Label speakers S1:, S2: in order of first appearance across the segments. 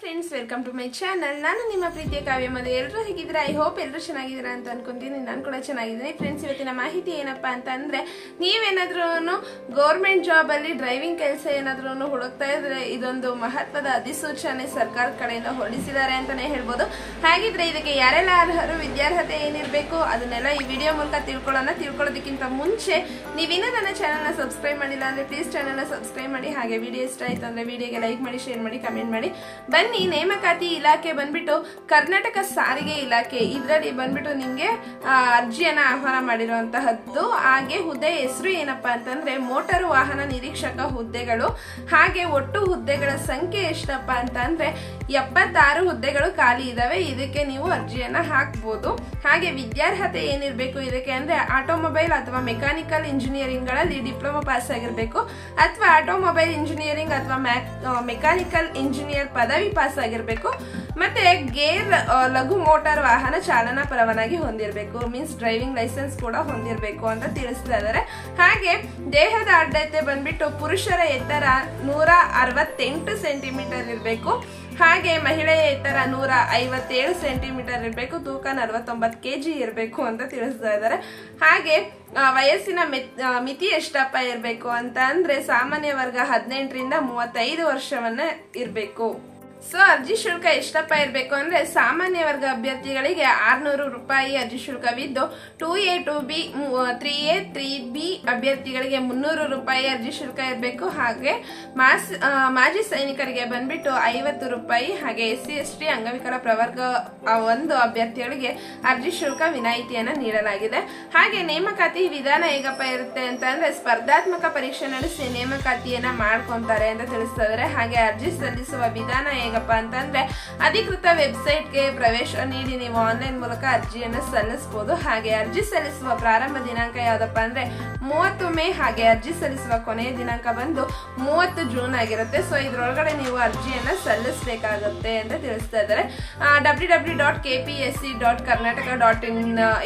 S1: Friends welcome to my channel ನಾನು ನಿಮ್ಮ ಪ್ರೀತಿಯ ಕಾವ್ಯ ಮದುವೆ ಎಲ್ಲರೂ ಹೇಗಿದ್ದೀರಾ? ಐ ಹೋಪ್ ಎಲ್ಲರೂ ಚೆನ್ನಾಗಿದ್ದೀರಾ ಅಂತ ಅನ್ಕೊಂತೀನಿ. ನಾನು ಕೂಡ ಚೆನ್ನಾಗಿದ್ದೀನಿ. ಫ್ರೆಂಡ್ಸ್ ಇವತ್ತಿನ ಮಾಹಿತಿ ಏನಪ್ಪಾ ಅಂತ ಅಂದರೆ ನೀವೇನಾದ್ರೂ ಗೌರ್ಮೆಂಟ್ ಜಾಬ್ ಅಲ್ಲಿ ಡ್ರೈವಿಂಗ್ ಕೆಲಸ ಏನಾದ್ರೂ ಹುಡುಕ್ತಾ ಇದ್ರೆ ಇದೊಂದು ಮಹತ್ವದ ಅಧಿಸೂಚನೆ ಸರ್ಕಾರದ ಕಡೆಯಿಂದ ಹೊರಡಿಸಿದ್ದಾರೆ ಅಂತಲೇ ಹೇಳ್ಬೋದು. ಹಾಗಿದ್ರೆ ಇದಕ್ಕೆ ಯಾರೆಲ್ಲ ಅರ್ಹರು, ವಿದ್ಯಾರ್ಹತೆ ಏನಿರಬೇಕು, ಅದನ್ನೆಲ್ಲ ಈ ವಿಡಿಯೋ ಮೂಲಕ ತಿಳ್ಕೊಳ್ಳೋಣ. ತಿಳ್ಕೊಳ್ಳೋದಕ್ಕಿಂತ ಮುಂಚೆ, ನೀವಿನ್ನೂ ನನ್ನ ಚಾನಲ್ನ ಸಬ್ಸ್ಕ್ರೈಬ್ ಮಾಡಿಲ್ಲ ಅಂದರೆ ಪ್ಲೀಸ್ ಚಾನಲ್ನ ಸಬ್ಸ್ಕ್ರೈಬ್ ಮಾಡಿ. ಹಾಗೆ ವಿಡಿಯೋ ಇಷ್ಟ ಆಯಿತು ಅಂದರೆ ವಿಡಿಯೋಗೆ ಲೈಕ್ ಮಾಡಿ ಶೇರ್ ಮಾಡಿ ಕಮೆಂಟ್ ಮಾಡಿ. ಬನ್ನಿ. ನೇಮಕಾತಿ ಇಲಾಖೆ ಬಂದ್ಬಿಟ್ಟು ಕರ್ನಾಟಕ ಸಾರಿಗೆ ಇಲಾಖೆ ಇದರಲ್ಲಿ ಬಂದ್ಬಿಟ್ಟು ನಿಮ್ಗೆ ಅರ್ಜಿಯನ್ನ ಆಹ್ವಾನ ಮಾಡಿರುವಂತಹದ್ದು. ಹಾಗೆ ಹುದ್ದೆ ಹೆಸರು ಏನಪ್ಪ ಅಂತಂದ್ರೆ ಮೋಟಾರು ವಾಹನ ನಿರೀಕ್ಷಕ ಹುದ್ದೆಗಳು. ಹಾಗೆ ಒಟ್ಟು ಹುದ್ದೆಗಳ ಸಂಖ್ಯೆ ಎಷ್ಟಪ್ಪ ಅಂತಂದ್ರೆ ಎಪ್ಪತ್ತಾರು ಹುದ್ದೆಗಳು ಖಾಲಿ ಇದಾವೆ. ಇದಕ್ಕೆ ನೀವು ಅರ್ಜಿಯನ್ನ ಹಾಕ್ಬೋದು. ಹಾಗೆ ವಿದ್ಯಾರ್ಹತೆ ಏನಿರಬೇಕು ಇದಕ್ಕೆ ಅಂದ್ರೆ ಆಟೋಮೊಬೈಲ್ ಅಥವಾ ಮೆಕ್ಯಾನಿಕಲ್ ಇಂಜಿನಿಯರಿಂಗ್ಗಳಲ್ಲಿ ಡಿಪ್ಲೊಮಾ ಪಾಸ್ ಆಗಿರ್ಬೇಕು ಅಥವಾ ಆಟೋಮೊಬೈಲ್ ಇಂಜಿನಿಯರಿಂಗ್ ಅಥವಾ ಮೆಕ್ಯಾನಿಕಲ್ ಇಂಜಿನಿಯರ್ ಪದವಿ ಪಾಸ್ ಆಗಿರಬೇಕು. ಮತ್ತೆ ಗೇರ್ ಲಘು ಮೋಟಾರ್ ವಾಹನ ಚಾಲನಾ ಪರವಾನಗಿ ಹೊಂದಿರಬೇಕು. ಮೀನ್ಸ್ ಡ್ರೈವಿಂಗ್ ಲೈಸೆನ್ಸ್ ಕೂಡ ಹೊಂದಿರಬೇಕು ಅಂತ ತಿಳಿಸ್ತಾ ಇದ್ದಾರೆ ಹಾಗೆ ದೇಹದ ಅಡ್ಡತೆ ಬಂದ್ಬಿಟ್ಟು ಪುರುಷರ ಎತ್ತರ ನೂರ ಅರವತ್ತೆಂಟು ಸೆಂಟಿಮೀಟರ್ ಇರಬೇಕು. ಹಾಗೆ ಮಹಿಳೆಯ ಎತ್ತರ ನೂರ ಐವತ್ತೇಳು ಸೆಂಟಿಮೀಟರ್ ಇರಬೇಕು. ತೂಕ ನಲವತ್ತೊಂಬತ್ತು ಕೆ ಜಿ ಇರಬೇಕು ಅಂತ ತಿಳಿಸ್ತಾ ಇದ್ದಾರೆ ಹಾಗೆ ವಯಸ್ಸಿನ ಮಿತಿ ಎಷ್ಟಪ್ಪ ಇರಬೇಕು ಅಂತ ಅಂದ್ರೆ ಸಾಮಾನ್ಯ ವರ್ಗ ಹದಿನೆಂಟರಿಂದ ಮೂವತ್ತೈದು ವರ್ಷವನ್ನ ಇರಬೇಕು. ಸೊ ಅರ್ಜಿ ಶುಲ್ಕ ಎಷ್ಟಪ್ಪ ಇರಬೇಕು ಅಂದರೆ ಸಾಮಾನ್ಯ ವರ್ಗ ಅಭ್ಯರ್ಥಿಗಳಿಗೆ ಆರುನೂರು ರೂಪಾಯಿ ಅರ್ಜಿ ಶುಲ್ಕವಿದ್ದು two A two B three A, three B ಅಭ್ಯರ್ಥಿಗಳಿಗೆ ಮುನ್ನೂರು ರೂಪಾಯಿ ಅರ್ಜಿ ಶುಲ್ಕ ಇರಬೇಕು. ಹಾಗೆ ಮಾಸ್ ಮಾಜಿ ಸೈನಿಕರಿಗೆ ಬಂದ್ಬಿಟ್ಟು ಐವತ್ತು ರೂಪಾಯಿ, ಹಾಗೆ ಎಸ್ ಸಿ ಎಸ್ ಟಿ ಅಂಗವಿಕಲ ಪ್ರವರ್ಗ ಒಂದು ಅಭ್ಯರ್ಥಿಗಳಿಗೆ ಅರ್ಜಿ ಶುಲ್ಕ ವಿನಾಯಿತಿಯನ್ನು ನೀಡಲಾಗಿದೆ. ಹಾಗೆ ನೇಮಕಾತಿ ವಿಧಾನ ಹೇಗಪ್ಪ ಇರುತ್ತೆ ಅಂತ ಸ್ಪರ್ಧಾತ್ಮಕ ಪರೀಕ್ಷೆ ನಡೆಸಿ ನೇಮಕಾತಿಯನ್ನು ಮಾಡ್ಕೊತಾರೆ ಅಂತ ತಿಳಿಸ್ತಾ ಹಾಗೆ ಅರ್ಜಿ ಸಲ್ಲಿಸುವ ವಿಧಾನ ಹೇಗಪ್ಪ ಅಂತಂದ್ರೆ ಅಧಿಕೃತ ವೆಬ್ಸೈಟ್ಗೆ ಪ್ರವೇಶ ನೀಡಿ ನೀವು ಆನ್ಲೈನ್ ಮೂಲಕ ಅರ್ಜಿಯನ್ನು ಸಲ್ಲಿಸಬಹುದು ಹಾಗೆ ಅರ್ಜಿ ಸಲ್ಲಿಸುವ ಪ್ರಾರಂಭ ದಿನಾಂಕ ಯಾವ್ದಪ್ಪ ಅಂದ್ರೆ ಮೂವತ್ತು ಮೇ, ಹಾಗೆ ಅರ್ಜಿ ಸಲ್ಲಿಸುವ ಕೊನೆಯ ದಿನಾಂಕ ಬಂದು ಮೂವತ್ತು ಜೂನ್ ಆಗಿರುತ್ತೆ. ಸೊ ಇದ್ರೊಳಗಡೆ ನೀವು ಅರ್ಜಿಯನ್ನ ಸಲ್ಲಿಸಬೇಕಾಗುತ್ತೆ ಅಂತ ತಿಳಿಸ್ತಾ ಇದ್ದಾರೆ. W W dot K P S C dot Karnataka dot in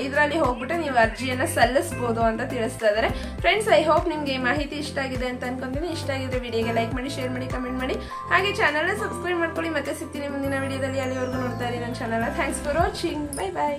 S1: ಇದರಲ್ಲಿ ಹೋಗ್ಬಿಟ್ಟು ನೀವು ಅರ್ಜಿಯನ್ನ ಸಲ್ಲಿಸಬಹುದು ಅಂತ ತಿಳಿಸ್ತಾ ಇದ್ದಾರೆ. ಫ್ರೆಂಡ್ಸ್ ಐ ಹೋಪ್ ನಿಮ್ಗೆ ಮಾಹಿತಿ ಇಷ್ಟ ಆಗಿದೆ ಅಂತ ಅನ್ಕೊಂತೀನಿ. ಇಷ್ಟ ಆಗಿದ್ರೆ ವಿಡಿಯೋಗೆ ಲೈಕ್ ಮಾಡಿ ಶೇರ್ ಮಾಡಿ ಕಮೆಂಟ್ ಮಾಡಿ. ಹಾಗೆ ಚಾನಲ್ನ ಸಬ್ಸ್ಕ್ರೈಬ್ ಮಾಡ್ಕೊಳ್ಳಿ ಮತ್ತೆ ಸಿಗ್ತೀನಿ ಮುಂದಿನ ವಿಡಿಯೋದಲ್ಲಿ ಅಲ್ಲಿವರೆಗೂ ನೋಡ್ತಾ ಇರಿ ನನ್ನ channel thanks for watching bye bye